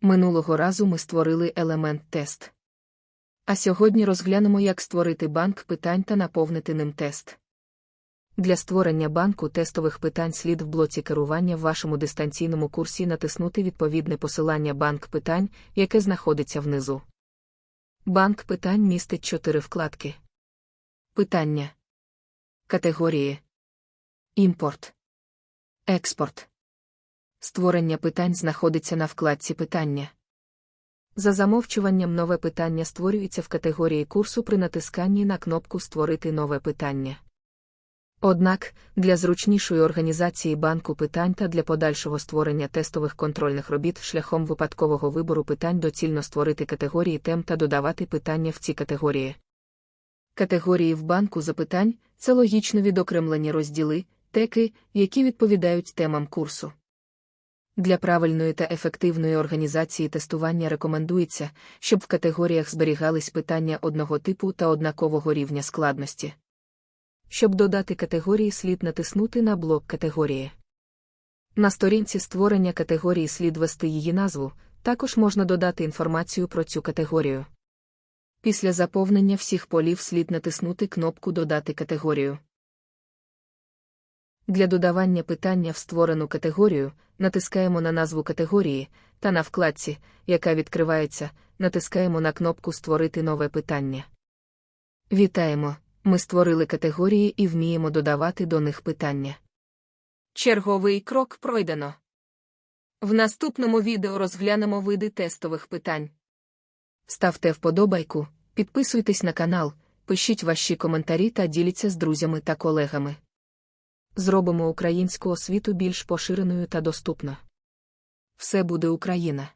Минулого разу ми створили елемент тест. А сьогодні розглянемо, як створити банк питань та наповнити ним тест. Для створення банку тестових питань слід в блоці керування в вашому дистанційному курсі натиснути відповідне посилання банк питань, яке знаходиться внизу. Банк питань містить чотири вкладки. Питання. Категорії. Імпорт. Експорт. Створення питань знаходиться на вкладці Питання. За замовчуванням нове питання створюється в категорії курсу при натисканні на кнопку Створити нове питання. Однак, для зручнішої організації банку питань та для подальшого створення тестових контрольних робіт шляхом випадкового вибору питань доцільно створити категорії тем та додавати питання в ці категорії. Категорії в банку запитань це логічно відокремлені розділи, теки, які відповідають темам курсу. Для правильної та ефективної організації тестування рекомендується, щоб в категоріях зберігались питання одного типу та однакового рівня складності. Щоб додати категорії, слід натиснути на блок категорії. На сторінці створення категорії слід ввести її назву, також можна додати інформацію про цю категорію. Після заповнення всіх полів слід натиснути кнопку Додати категорію. Для додавання питання в створену категорію натискаємо на назву категорії та на вкладці, яка відкривається, натискаємо на кнопку Створити нове питання. Вітаємо! Ми створили категорії і вміємо додавати до них питання. Черговий крок пройдено. В наступному відео розглянемо види тестових питань. Ставте вподобайку, підписуйтесь на канал, пишіть ваші коментарі та діліться з друзями та колегами. Зробимо українську освіту більш поширеною та доступно. Все буде Україна!